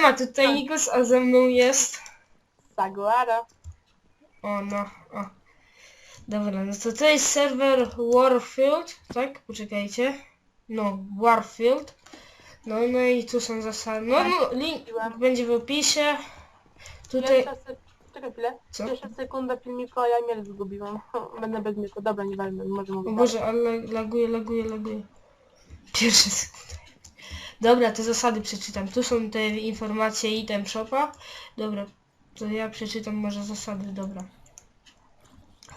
Siema, tutaj Nikos, a ze mną jest... Saguara. O, no, o. Dobra, no to to jest serwer Warfield, tak? Poczekajcie. No, Warfield. No, no i tu są zasady. No, no, link będzie w opisie. Tutaj... Pierwsza se... Czekaj chwilę. Co? Pierwsza sekunda filmiku, a ja miel zgubiłam. Będę bez miku. Dobra, nie walmy, może O mówić. Boże, ale laguje, laguje, laguje. Pierwszy sekund. Dobra, te zasady przeczytam. Tu są te informacje item shopa. Dobra, to ja przeczytam może zasady, dobra.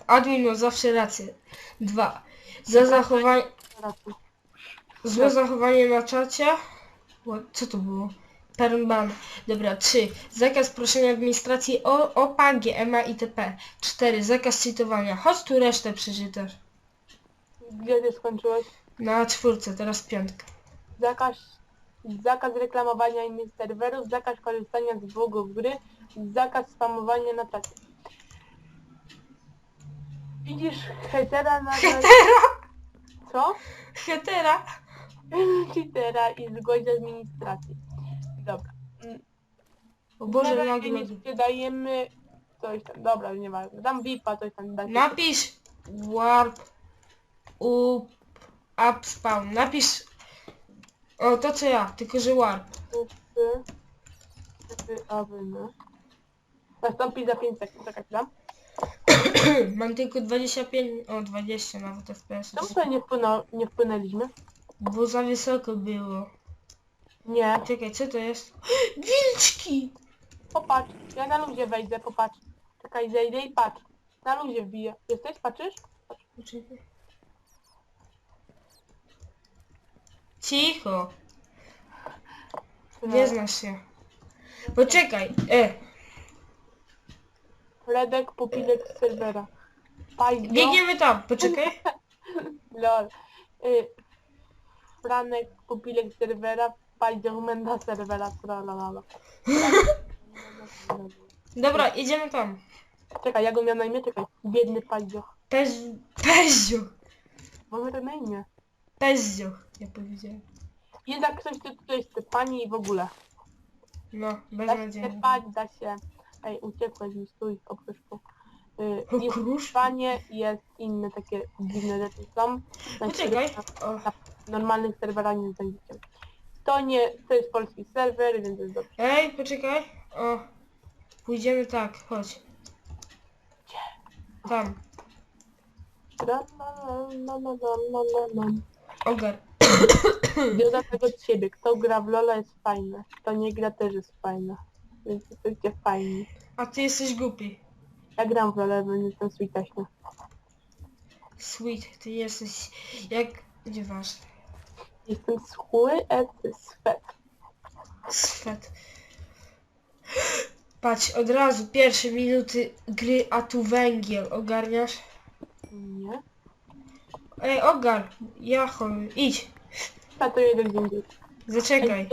Admin ma zawsze rację. Dwa. Za zachowanie, złe zachowanie na czacie. Co to było? Perban. Dobra, 3. Zakaz proszenia administracji o OPA, GMA itp. 4. Zakaz cytowania. Chodź tu resztę przeczytasz. Gdzie ty skończyłeś? Na czwórce, teraz piątka. Zakaz, zakaz reklamowania innych serwerów, zakaz korzystania z bugów gry, zakaz spamowania na czacie. Widzisz hejtera na... Hetera! Co? Hetera! Cheatera i do administracji. Dobra. O Na Boże, razie nie lagi. sprzedajemy coś tam, dobra, nie ma. Dam VIPa, coś tam dać. Napisz warp up, up spawn. Napisz o to co ja, tylko że warp. Nastąpi za 5 sekund, czekaj chwilę. Mam tylko 25, o 20 nawet FPS. Czemu tutaj nie, wpłynął, nie wpłynęliśmy? Bo za wysoko było. Nie. Czekaj, co to jest? Wilczki! Popatrz, ja na luzie wejdę, popatrz. Czekaj, zejdę i patrz. Na luzie wbiję. Jesteś, patrzysz? Poczekaj. Cicho, nie znasz się. Poczekaj, e, Fredek, pupilek z serwera. Pajdzio. biegniemy tam, poczekaj. Lol. Y, Franek, pupilek z serwera. Pajdzio, menda serwera. Tralalala. Dobra, idziemy tam. Czekaj, jak go miał na imię? Czekaj. Biedny Pajdzio. Pez... Pezio. Mamy to na imię. Pezio, jak powiedziałem. Jednak ktoś tu tutaj jest pani i w ogóle. No, Da się spać, da się... Ej, uciekłeś mi, stój, opryszku. Y, krusz. spanie, jest inne takie dziwne rzeczy są. Na Poczekaj. których O. Na, na normalnych serwerach nie znajdziecie. To nie, to jest polski serwer, więc jest dobrze. Ej, poczekaj. O. Pójdziemy tak, chodź. Tam. Tra, la, la, la, la, la, la, la. Ogar. Doda tego od siebie. Kto gra w Lola jest fajny. Kto nie gra też jest fajny. Więc jesteście fajni. A ty jesteś głupi. Ja gram w Lola, więc jestem sweetaśny. Sweet, ty jesteś jak... Nieważne. Jestem schły, ecy, swet. Swet. Patrz, od razu pierwsze minuty gry, a tu węgiel. Ogarniasz? Nie. Ej, ogar. Ja chory. Idź. A to jedę gdzie indziej. Zaczekaj.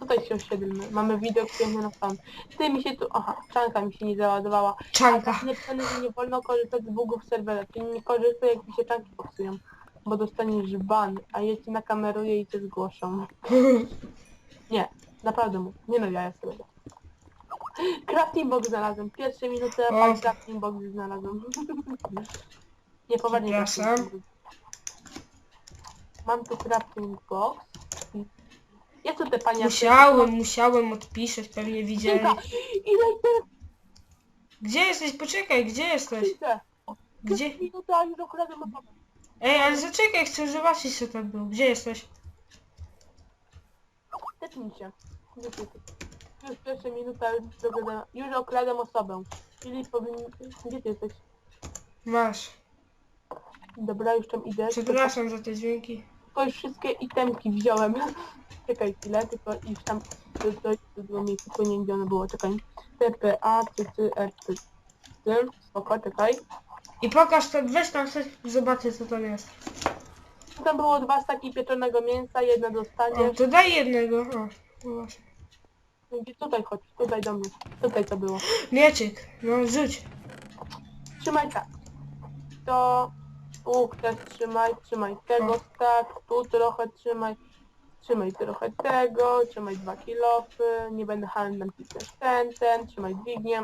Tutaj się osiedlmy. Mamy widok piękny na sam. Ty mi się tu... Aha, czanka mi się nie załadowała. Czanka. tak napisane, że nie wolno korzystać z bugów serwera. Czyli nie korzystaj jak mi się czanki popsują. Bo dostaniesz ban, a ja ci nakameruję i cię zgłoszą. Nie, naprawdę mu. Nie no, ja jestem. Crafting box znalazłem. Pierwsze minuty, a pan crafting box znalazłem. Nie poważnie. Przepraszam. Mam tu crafting box. Jest tu te panie... Musiałem, musiałem odpisać, pewnie widzieli. Ile teraz Gdzie jesteś? Poczekaj, gdzie jesteś? Gdzie? Ej, ale zaczekaj, chcę zobaczyć co tam było. Gdzie jesteś? Tepnij się. Ty? Już pierwsze minuty, a już już okradłem osobę. Filip powinien... Gdzie ty jesteś? Masz. Dobra, już tam idę. Przepraszam za te dźwięki. Tylko już wszystkie itemki wziąłem. Czekaj chwilę, tylko już tam do, do, do, do miejsca, tylko nie gdzie one było, czekaj. TPA, ty, spoko, czekaj. I pokaż to, weź tam coś, zobaczę co tam jest. Tam było dwa staki pieczonego mięsa, jedno O, dostaniesz. to daj jednego. O, no właśnie. Tutaj chodź, tutaj do mnie. Tutaj to było. Mieczyk, no rzuć. Trzymaj tak. To tu chcesz trzymaj, trzymaj tego tak, tu trochę trzymaj. Trzymaj trochę tego, trzymaj dwa kilofy, nie będę handlem pisać ten, ten, trzymaj dźwignię,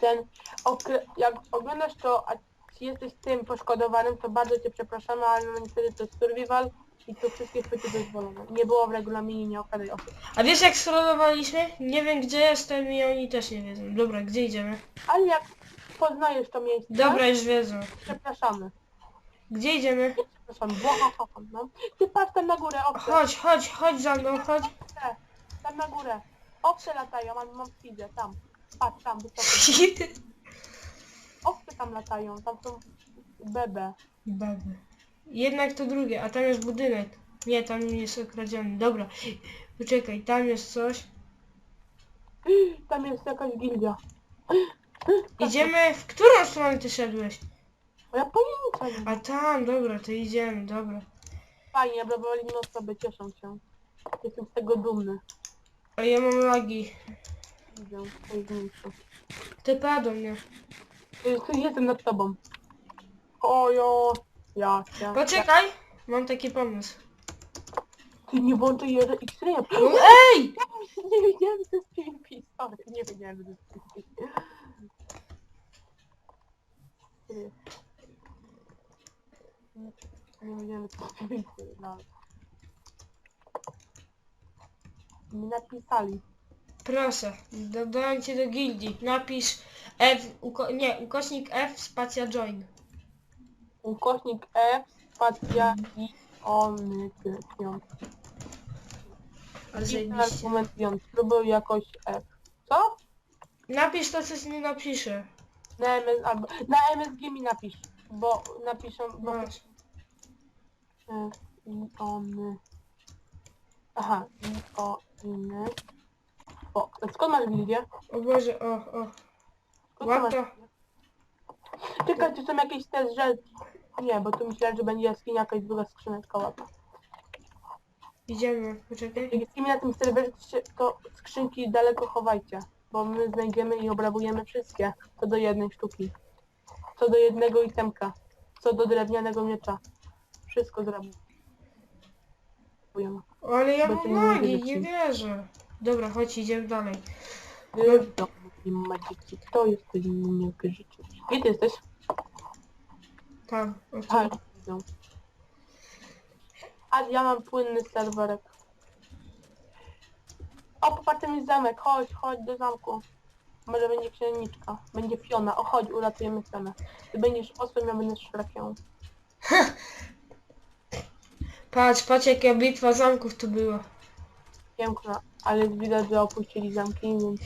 ten. Okre- jak oglądasz to, a jesteś tym poszkodowanym, to bardzo cię przepraszamy, ale no niestety to jest survival i tu wszystkie chwyty dozwolone. Nie było w regulaminie, nie okradaj osób. A wiesz jak skrolowaliśmy? Nie wiem gdzie jestem i oni też nie wiedzą. Dobra, gdzie idziemy? Ale jak poznajesz to miejsce, Dobra, już wiedzą. przepraszamy. Gdzie idziemy? Przepraszam, błaha, no. Ty patrz tam na górę, owce, Chodź, chodź, chodź za mną, chodź. tam na górę. Owce latają, mam, mam widzę, tam. Patrz, tam, wysoko. Owce tam latają, tam są bebe. Baby. Jednak to drugie, a tam jest budynek. Nie, tam jest okradziony. Dobra, poczekaj, tam jest coś. Tam jest jakaś gildia. Idziemy, w którą stronę ty szedłeś? O, ja pojęcia nie mam. A tam, dobra, to idziemy, dobra. Fajnie, obrabowali mnie osoby, cieszą się. Jestem z tego dumny. A ja mam lagi. Widzę, to jest miejsce. Ty do mnie. Y, tu Jestem nad tobą. Ojo. Ja, ja. Poczekaj, mam taki pomysł. Ty nie włączaj jeszcze X-raya. No, ej! Nie wiedziałem, że to jest PvP, sorry. Nie wiedziałem, że to jest PvP. Nie- Nie jest PvP, no. Mi napisali. Proszę, dodałem cię do gildii. Napisz F, uko, nie, ukośnik F, spacja join. Ukośnik F, spacja i. Ale I zajebiście. argumentując, spróbuj jakoś F. Co? Napisz to, co nie napiszę. Na, MS, albo, na MSG mi napisz, bo napiszą... Bo, Masz. F, i ony. Aha, i o skąd masz gildię? O Boże, o, o. Skąd masz Łapka. Czekaj, czy są jakieś te rzeczy? Nie, bo tu myślałem, że będzie jaskinia jakaś druga skrzyneczka łapa. Idziemy, poczekaj. Jak jesteśmy na tym serwerze, to, się, to skrzynki daleko chowajcie, bo my znajdziemy i obrabujemy wszystkie, co do jednej sztuki. Co do jednego itemka. Co do drewnianego miecza. Wszystko. O, ale ja Bo to mam nie będzie nie wierzę. Dobra, chodź, idziemy dalej. Do Magiki, to jest nie życie. Gdzie ty jesteś? Tam, o tu. widzę. A ja mam płynny serwerek. O, popatrz, tam jest zamek. Chodź, chodź do zamku. Może będzie księżniczka. Będzie Fiona. O, chodź, uratujemy Fionę. Ty będziesz osłem, ja będę szlakiem. Patrz, patrz jaka bitwa zamków tu była. Piękna. Ale widać, że opuścili zamki, więc...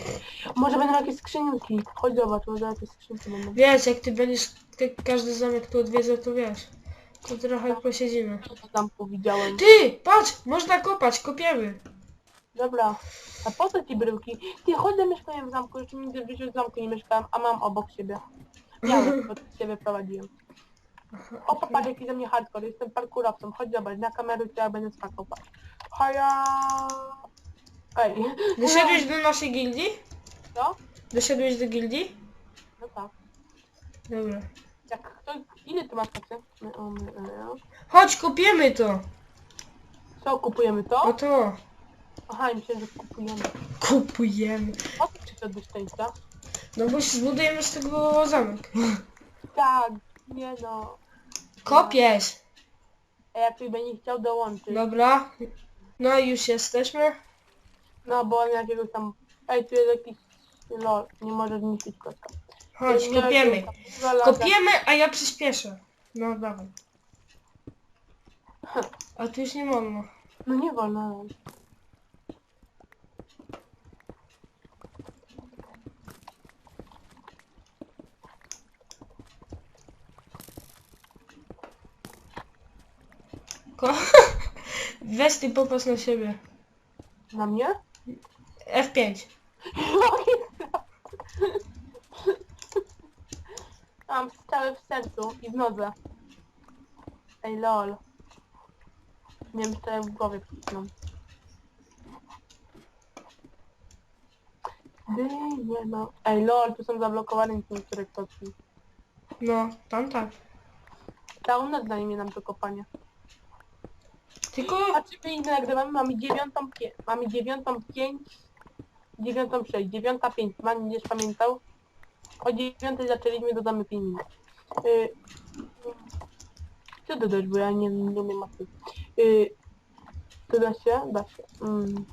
Może będą jakieś skrzynki. Chodź zobacz, może jakieś skrzynki będą. Wiesz, jak ty będziesz ty, każdy zamek tu odwiedzał, to wiesz. To trochę posiedzimy. W zamku widziałem. Ty, patrz, można kopać, kopiemy. Dobra. A po co ci bryłki? Ty, chodź do mieszkania w zamku. Jeszcze nigdy w życiu w zamku nie mieszkałem, a mam obok siebie. Miałem, bo siebie prowadziłem. O, popatrz, jaki ze mnie hardcore. Jestem parkurowcą. Chodź zobacz, na kamerę to ja będę skakał. Patrz. Haja! Ej. Doszedłeś do naszej gildii? Co? Doszedłeś do gildii? No tak. Dobra. Jak ktoś... Ile ty masz kasy? E, Chodź, kopiemy to. Co, kupujemy O to? to. Aha, myślę, że kupujemy. Kupujemy. O co ci to do szczęścia? No bo zbudujemy z tego zamek. Tak, nie no. Kopiesz. A jak ktoś będzie chciał dołączyć? Dobra. No i już jesteśmy. No bo on jakiegoś tam... Ej, tu jest jakiś... Lol, nie możesz zniszczyć kotka. Chodź, Nie, kopiemy. nie, Kopiemy, a ja przyspieszę. No dawaj. A tu już nie wolno. No nie wolno. no. Ko Weź ty popatrz na siebie. Na mnie? F5. Mam strzały w sercu i w nodze. Ej lol. Miałem strzały w głowie przed chwilą. Dy, nie no. Ej lol, tu są zablokowane niektóre kotki. No, tam tak. Całą noc zajmie nam to kopanie. Tylko... A czy my inne nagrywamy? Mamy dziewiątą pię... Mamy dziewiątą pięć... Dziewiątą sześć, dziewiąta pięć. Man będziesz pamiętał? O dziewiątej zaczęliśmy, dodamy pięć minut. Yy... Co dodać, bo ja nie, nie umiem matmy. Yy... To da się? Da się. Mm.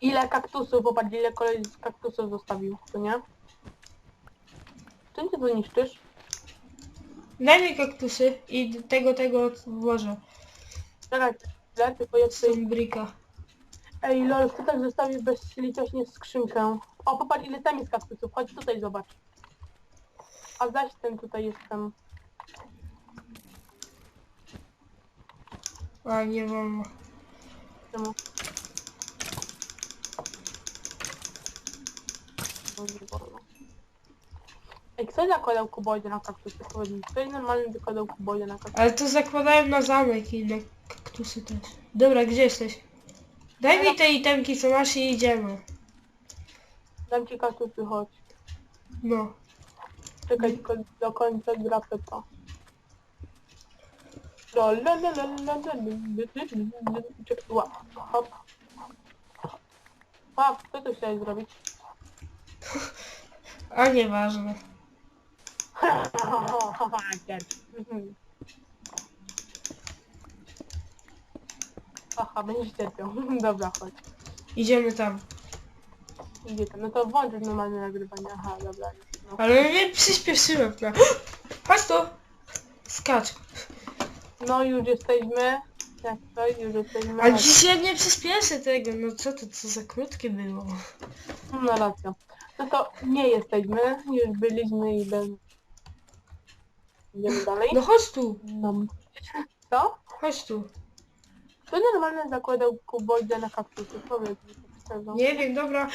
Ile kaktusów, popatrz ile kolej z kaktusów zostawił, to nie? Czym ty to niszczysz? Daj mi kaktusy i tego, tego włożę. Czekaj, tutaj... tą brika. Ej, lol, kto tak zostawił bezlitośnie skrzynkę? O, popatrz ile tam jest kaktusów, chodź tutaj zobacz. A zaś ten tutaj jest tam. A, nie wolno. Czemu? No, nie wolno. Ej, kto zakładał na kaktusy? Powiedz mi, Kto normalnie zakładał kuboidy na kaktusy? Ale to zakładałem na zamek i na kaktusy też. Dobra, gdzie jesteś? Daj mi te itemki, co masz i idziemy. Dam ci kaktusy, chodź. No. Czekaj tylko do końca gra Pepa. Lol, lol, lol, lol, lol, lol, Czekaj, łap, hop. Co tu chciałeś zrobić? A nieważne. Aha, będziesz cierpiał. Dobra, chodź. Idziemy tam. Idzie tam. No to włącz normalne nagrywanie. Aha, dobra. No. Ale nie przyspieszyłem. No. Chodź tu. Skacz. no już jesteśmy. Jak to? Już jesteśmy. Ale dzisiaj nie przyspieszę tego. No co to, co za krótkie było. No racja. No to nie jesteśmy. Już byliśmy i będziemy. Idziemy dalej. No chodź tu. No. Co? Chodź tu. Kto normalnie zakładał kuboidę na kaktusy? Powiedz mi szczerze. Nie wiem, dobra.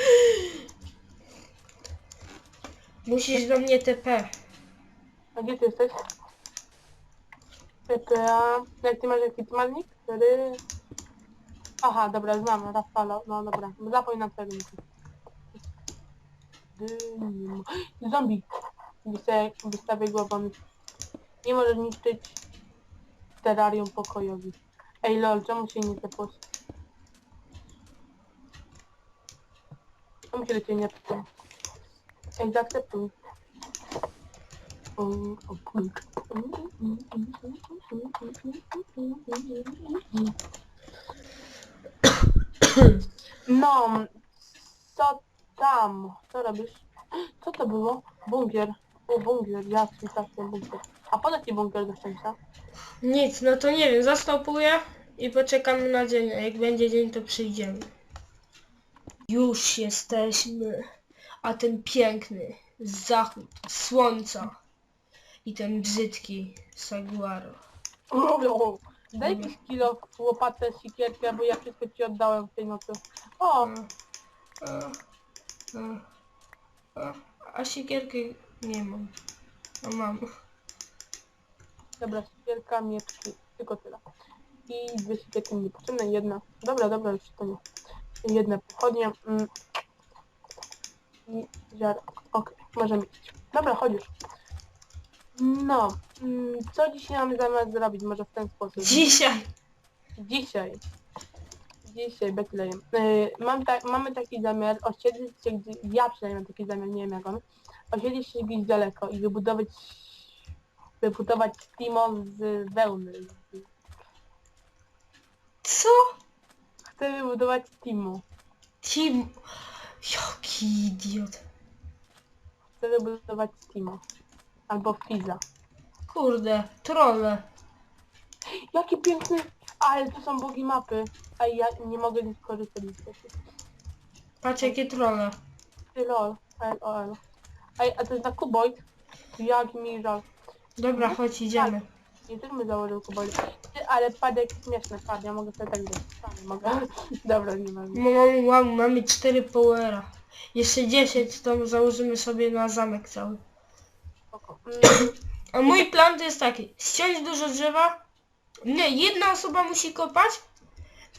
Musisz do mnie TP. A gdzie ty jesteś? PPA. Jak ty masz jaki tmalnik? Cztery. Aha, dobra, znam, Rafala. No dobra, zapomnij na tego. Dym. Zombie. Wystawię, wystawię głowami. Nie możesz niszczyć terrarium pokojowi. Ej lol, czemu się nie tepłeś? Czemu się cię nie tepło? Ej, zaakceptuj. No, co tam? Co robisz? Co to było? Bunkier. O, bunkier, ja tak bunkier. A po co ci bunkier do szczęścia? Nic, no to nie wiem, zastopuję i poczekamy na dzień, a jak będzie dzień to przyjdziemy. Już jesteśmy, a ten piękny zachód słońca i ten brzydki saguaro. Daj mi kilo łopatę, sikierkę, bo ja wszystko ci oddałem w tej nocy. O, A, a, a, a, a siekierki nie mam. A mam. Dobra, sikierka, mieczki, tylko tyle. I dwie sikierki mi niepotrzebne, jedna. Dobra, dobra, już to nie. Jedne pochodnie. Mm. I ziar. Okej, możemy iść. Dobra, chodź już. No, mm, co dzisiaj mamy zamiast zrobić? Może w ten sposób. Dzisiaj! Dzisiaj. Dzisiaj Betlejem. Yy, mam ta, mamy taki zamiar osiedlić się gdzie, ja przynajmniej mam taki zamiar, nie wiem jak on, osiedlić się gdzieś daleko i wybudować wybudować Timo z wełny. Co? Chcę wybudować Timo. Tim... Jaki idiot. Chcę wybudować Timo. Albo Fiza. Kurde, trolle. Jaki piękny! Ale to są bogi mapy. A ja nie mogę z tego. Patrz jakie trolle. Ty lol. LOL. Ej, a to jest na Kuboid? Jak mi żal. Dobra, chodź, idziemy. Nie też my założył. Ty, ale padek śmieszny padł, ja mogę sobie tak zrobić. Sam mogę. Dobra, nie mam. Mamy, mamy, mamy 4 powera. Jeszcze 10 to założymy sobie na zamek cały. Spoko. Mm, A mój plan to jest taki. Ściąć dużo drzewa. Nie, jedna osoba musi kopać,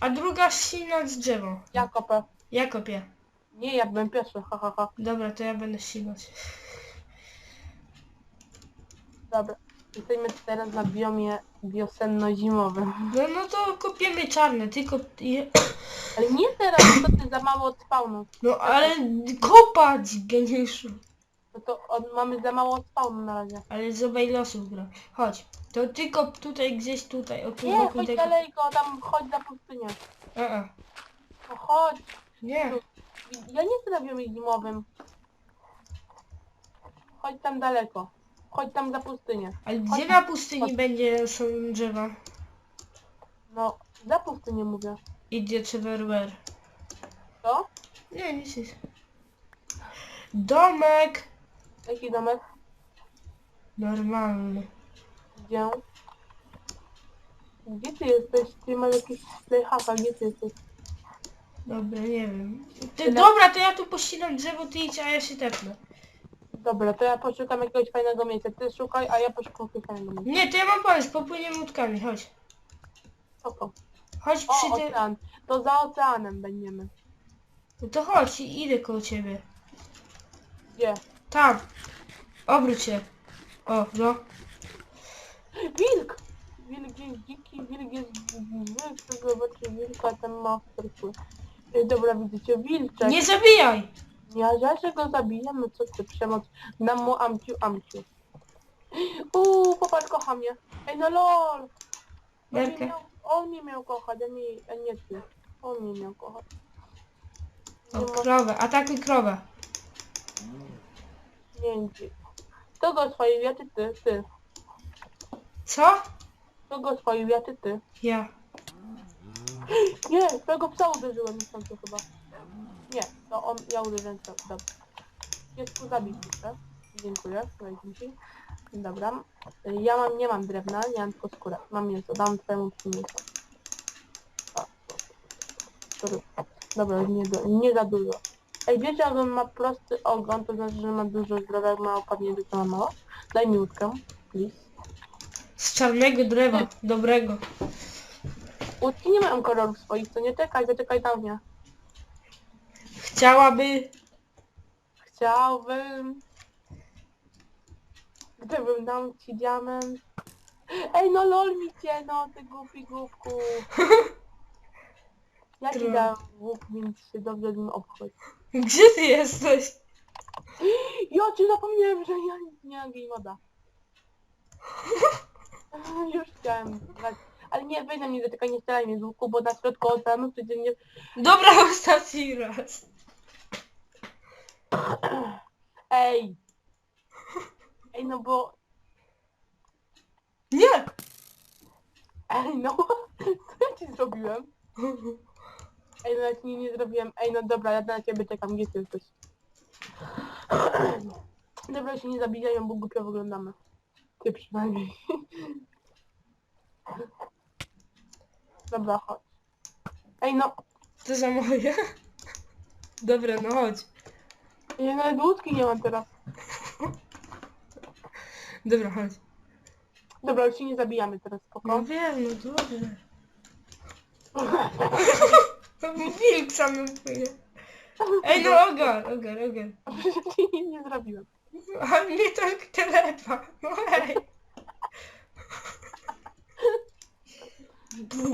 a druga ścinać drzewo. ja kopę. Ja kopię. Nie, ja byłem pierwszy, ha, ha, ha. Dobra, to ja będę ścinać. Dobra. Jesteśmy teraz na biomie wiosenno-zimowym. No, no to kopiemy czarne, tylko... je- Ale nie teraz, to ty za mało od spawnu. No ale kopać, geniuszu. No to od, mamy za mało od spawnu na razie. Ale z obej losów gra. Chodź. To tylko tutaj, gdzieś tutaj. O tu Nie, wokół chodź tego. dalej go, tam chodź za pustynię. A, a. No chodź. Nie. Ja nie chcę na biomie zimowym. Chodź tam daleko. Chodź tam za pustynię. Ale gdzie na pustyni będzie są drzewa? No, za pustynię mówię. Idiot everywhere. Co? Nie, nic nic. Domek! Jaki domek? Normalny. Gdzie? Gdzie ty jesteś? Ty masz jakiś playhacka, gdzie ty jesteś? Dobra, nie wiem. Ty, Tyle. dobra, to ja tu pościnam drzewo, ty idź, a ja się tepnę. Dobra, to ja poszukam jakiegoś fajnego miejsca. Ty szukaj, a ja poszukam jakiegoś fajnego miejsca. Nie, to ja mam pomysł, popłyniemy łódkami, chodź. Spoko. Chodź O, przy tym... ocean. To za oceanem będziemy. No to chodź, i- idę koło ciebie. Gdzie? Tam. Obróć się. O, no. Wilk! Wilk jest dziki, wilk jest wilk, to zobaczy wilka, ten ma serce. Ej, Dobra, widzicie, wilczek. Nie zabijaj! Ja, ja się go zabiję, no co ty, przemoc. Na mu amciu, amciu. Uuu, popatrz, kocha mnie. Ej, no lol! On mnie miał, on mnie miał kochać, a nie, a nie ty. On mnie miał kochać. O, Nie ma krowę, atakuj krowę. pieniędzy. Kto go ja czy ty? Ty. Co? Kto go ja czy ty? Ja. Nie, twojego psa uderzyłem niechcący chyba. Nie, to on, ja uderzyłem psa, dobra. Piesku zabij proszę. Dziękuję, weź ci. Dobra. Ja mam, nie mam drewna, nie mam tylko skórę. Mam mięso, dam twojemu psu mięso. Dobra, nie, do, nie za dużo. Ej, wiecie, ma prosty ogon, to znaczy, że ma dużo zdrowia, jak ma opadnie to ma mało? Daj mi łódkę, please. Z czarnego drzewa, dobrego. Łódki nie mają kolorów swoich, to nie czekaj, zaczekaj na mnie. Chciałaby... Chciałbym... Gdybym dał ci diament... Ej, no lol mi cię, no, ty głupi głupku. Ja ci Trudno. dałem łuk, więc się dobrze z nim obchodź. Gdzie ty jesteś? Ja ci zapomniałem, że ja nie mam game moda. Już chciałem grać. Ale nie, weź na mnie dotykaj, nie strzelaj mnie z łuku, bo na środku oceanu przecież nie... Dobra, ostatni raz. Ej! Ej, no bo... Nie! Ej, no, co ja ci zrobiłem? Ej, no ja ci nie zrobiłem. Ej, no dobra, ja na ciebie czekam, gdzie ty jesteś? Dobra, się nie zabijają, bo głupio wyglądamy. Ty przynajmniej. Dobra, chodź. Ej, no, To za moje. Dobra, no chodź. Ja nawet łódki nie mam teraz. Dobra, chodź. Dobra, już się nie zabijamy teraz, No spoko? wiem, no dobrze. Wilk sam płynie. Ej, no ogar, ogar, ogar. Przecież ci nic nie zrobiłem. A mnie tak telepa. No hej.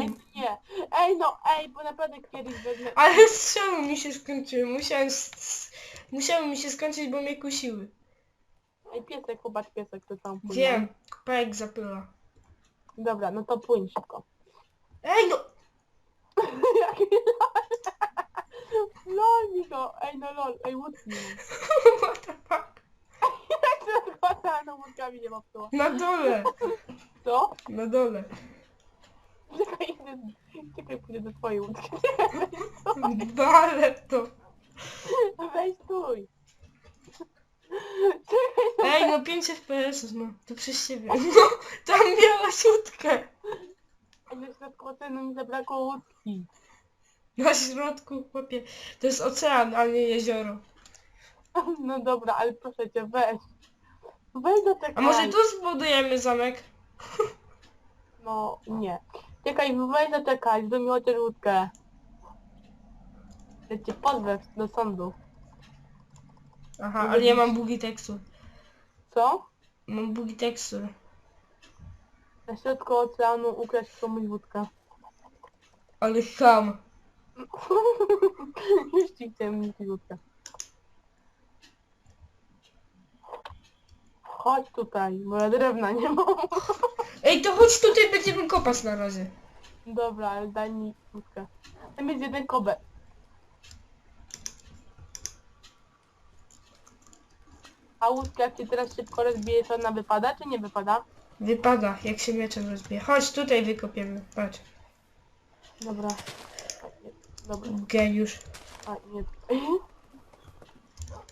Ej, nie. Ej, no, ej, bo naprawdę kiedyś wezmę... Ale strzały mi się skończyły. Musiałem... s- Musiały mi się skończyć, bo mnie kusiły. Ej, piesek, popatrz piesek, to tam płynie. Wiem. Pajek zapyla. Dobra, no to płyń szybko. Ej, no! Jaki lol. Lol mi go. Ej, no lol. Ej, mam. What the fuck? Jak to składa, no łódkami nie to. Na dole. Co? Na dole. Czekaj, idę, czekaj, pójdę do twojej łódki. Bale to. Weź stój. Czekaj, Ej, no 5 FPS, no. To przez siebie. No, tam miałaś łódkę. Ej, na środku ocenu mi zabrakło łódki. Na środku, chłopie. To jest ocean, a nie jezioro. No dobra, ale proszę cię, weź. Weź do tego. A może tu zbudujemy zamek? No, nie. Czekaj, weź zaczekaj, do mi chociaż łódkę. Ja cię pozwę do sądu. Aha, ale ja mam bugi tekstur. Co? Mam bugi tekstur. Na środku oceanu ukraść komuś wódkę. Ale ham. Już ci chciałem mieć wódkę. Chodź tutaj, bo ja drewna nie mam. Ej, to chodź tutaj, będziemy kopać na razie. Dobra, ale daj mi wódkę. Tam jest jeden kobę. A łódka jak cię teraz szybko rozbije, to ona wypada, czy nie wypada? Wypada, jak się mieczem rozbije. Chodź, tutaj wykopiemy. Patrz. Dobra. Dobra, Geniusz. a nie.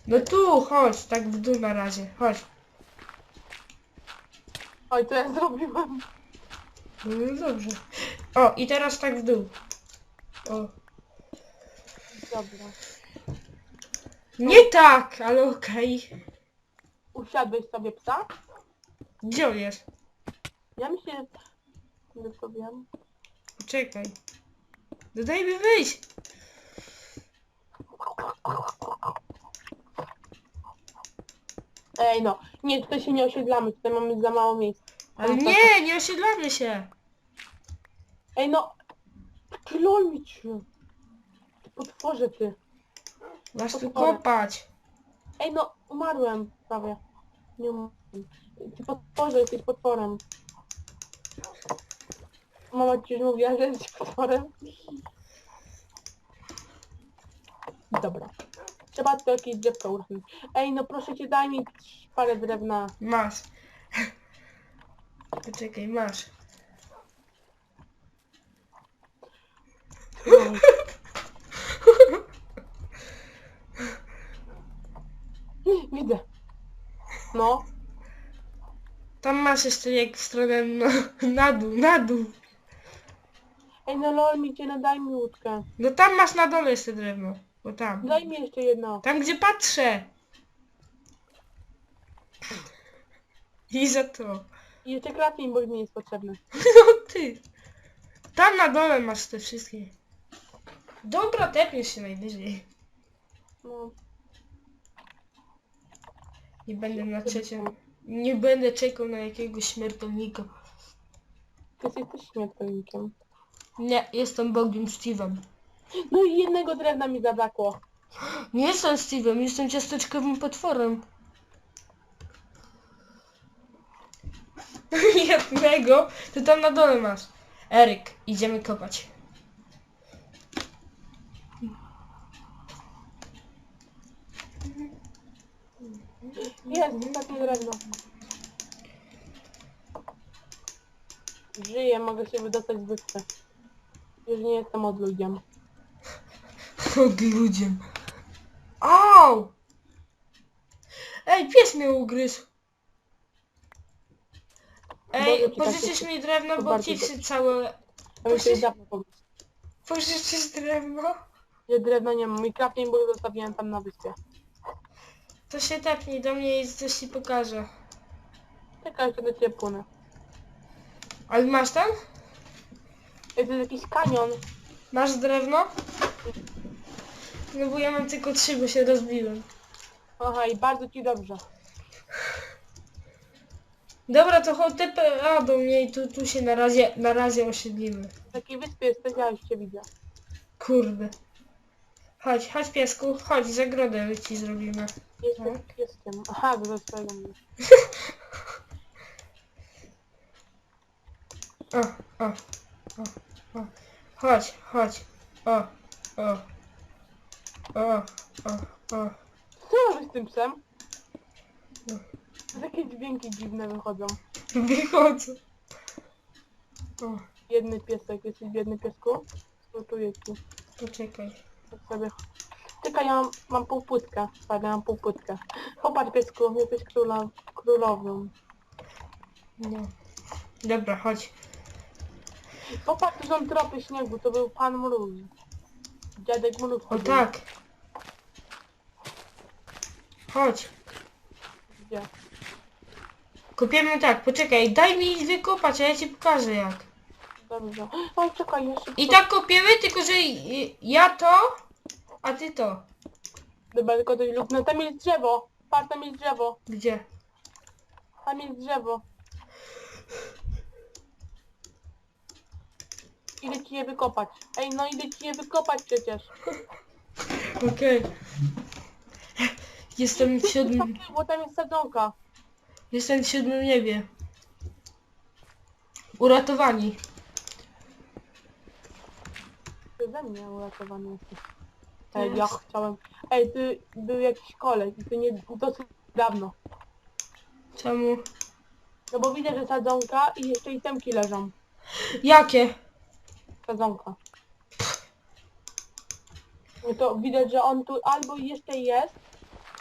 No tu, chodź, tak w dół na razie. Chodź. Oj, to ja zrobiłem. No dobrze. O, i teraz tak w dół. O. Dobra. Nie tak, ale okej. Usiadłeś sobie psa? Gdzie on jest? Ja myślę, że to wiem. Poczekaj. Daj mi wyjść. Ej no, nie, tutaj się nie osiedlamy, tutaj mamy za mało miejsca. Ale A, tak, nie, nie osiedlamy się. Ej no, klol mi cię. Ty potworze ty. Masz tu kopać. Ej no, umarłem prawie. Nie umarłem. Ty potworze, jesteś potworem. Mama ci już mówiła, że jesteś potworem. Dobra. Trzeba tu jakieś drzewko usunąć. Ej no proszę cię daj mi parę drewna. Masz. Poczekaj, masz. Widzę. No. Tam masz jeszcze jak w stronę no, na dół, na dół. Ej no lol mi cię, no daj mi łódkę. No tam masz na dole jeszcze drewno. Bo tam. Daj mi jeszcze jedno. Tam gdzie patrzę. I za to. I jeszcze crafting bo mi jest potrzebny. No ty. Tam na dole masz te wszystkie. Dobra, tepniesz się najwyżej. No. Nie będę na trzecią. Nie będę czekał na jakiegoś śmiertelnika. Ty jesteś śmiertelnikiem. Nie, jestem Bogiem Steve'em. No i jednego drewna mi zabrakło. Nie jestem Steve'em, jestem ciasteczkowym potworem. Jednego, to tam na dole masz. Eryk, idziemy kopać. Jest, ostatnie drewno. Żyję, mogę się wydostać z wyspy. Już nie jestem odludiem. Od ludziem. Au! Ej, pies mnie ugryzł. Ej, ci tak pożyczysz mi drewno, to bo bardzo ci do- wsy całe... Mi się dawno. Pożyczysz drewno? Ja drewna nie mam. Mój crafting book zostawiłem tam na wyspie. To się tepnij do mnie i coś ci pokażę. Czekaj, do ciebie płynę. Ale masz tam? Ej, to jest jakiś kanion. Masz drewno? No bo ja mam tylko trzy, bo się rozbiłem. Aha, i bardzo ci dobrze. Dobra, to chodź TPA do mnie i tu, tu się na razie, na razie osiedlimy. W takiej wyspie jesteś, ja już cię widzę. Kurde. Chodź, chodź piesku, chodź, zagrodę ci zrobimy. Jestem Tak. pieskiem. Aha, do swojego mnie. O, o, o, o. Chodź, chodź. O, o, o, o, o. Co robisz z tym psem? Takie dźwięki dziwne wychodzą. Wychodzę. O, Biedny piesek, jesteś biedny piesku? Współczuję ci. poczekaj. Tak sobie... Czekaj, ja mam, mam półpłytkę. Patrz, ja mam półpłytkę. Popatrz piesku, jesteś króla, królową. No. Dobra, chodź. Popatrz, tu są tropy śniegu, to był pan mróz. Dziadek mróz. to O był. tak. Chodź. Gdzie? Kopiemy tak, poczekaj, daj mi wykopać, a ja ci pokażę jak. Dobrze. Oj, czekaj, jeszcze... I tak kopiemy, tylko że ja to, a ty to. Dobra, tylko coś lub... No tam jest drzewo. Patrz, tam jest drzewo. Gdzie? Tam jest drzewo. Idę ci je wykopać. Ej, no idę ci je wykopać przecież. Okej. Jestem w siódmym... Bo tam jest sadzonka. Jestem w siódmym niebie. Uratowani. Ze mnie uratowany jesteś. Ej, Jest. ja chciałem... Ej, ty był jakiś koleś i to nie dosyć dawno. Czemu? No bo widzę, że sadzonka i jeszcze itemki leżą. Jakie? Sadzonka. No to widać, że on tu albo jeszcze jest,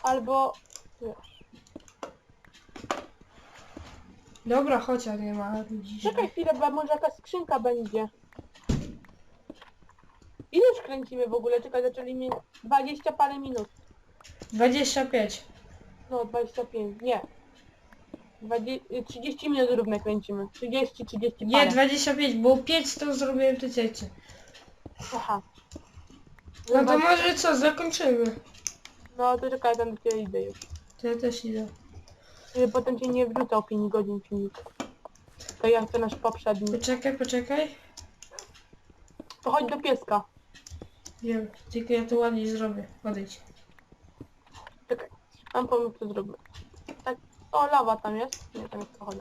albo... Wiesz. Dobra, chodź, a nie ma ludzi. Czekaj chwilę, bo może jakaś skrzynka będzie. Ileż kręcimy w ogóle? Czekaj, zaczęli mi 20 parę minut. 25. No, 25, nie. 20, 30 minut równe kręcimy. 30, 30 Nie, parę. 25, bo 5 to zrobiłem ciecie. Aha. No to może co, zakończymy. No to czekaj, tam do ciebie idę już. To ja też idę. Żeby potem cię nie wrzucał 5 godzin filmik. To jak to nasz poprzedni. Poczekaj, poczekaj. To chodź do pieska. Wiem, tylko ja to ładnie zrobię. Odejdź. Czekaj. Mam pomysł co zrobię. Tak. O, lawa tam jest. Nie, tam jest to chodzi.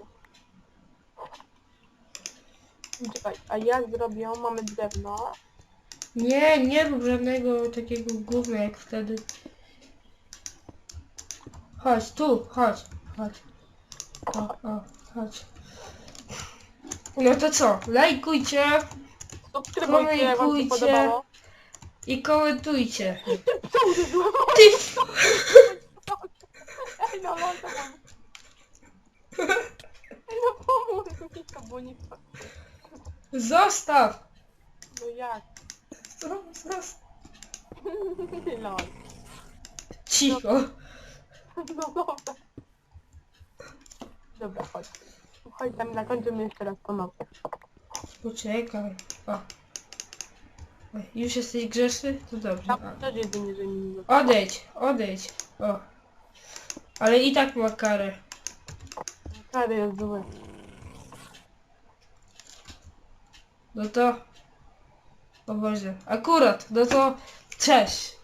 Czekaj, a jak zrobię? Mamy drewno. Nie, nie rób żadnego takiego gówna jak wtedy. Chodź, tu, chodź, chodź. O, o, chodź. No to co, lajkujcie Subskrybujcie, jak wam się Komentujcie. podobało. I komentujcie. Ty f... Ej, no, no, to mam. Ej, no pomóż mi to, bo nie... Zostaw! No jak? Zostaw. No, Cicho. no dobra. Dobra, chodź. Chodź tam, zakończymy jeszcze raz ponownie. Poczekaj. O. Już jesteś grzeszny? To dobrze. Tam też Odejdź, odejdź. O. Ale i tak ma karę. Kary jest zły. No to... O Boże. Akurat, no to... Cześć.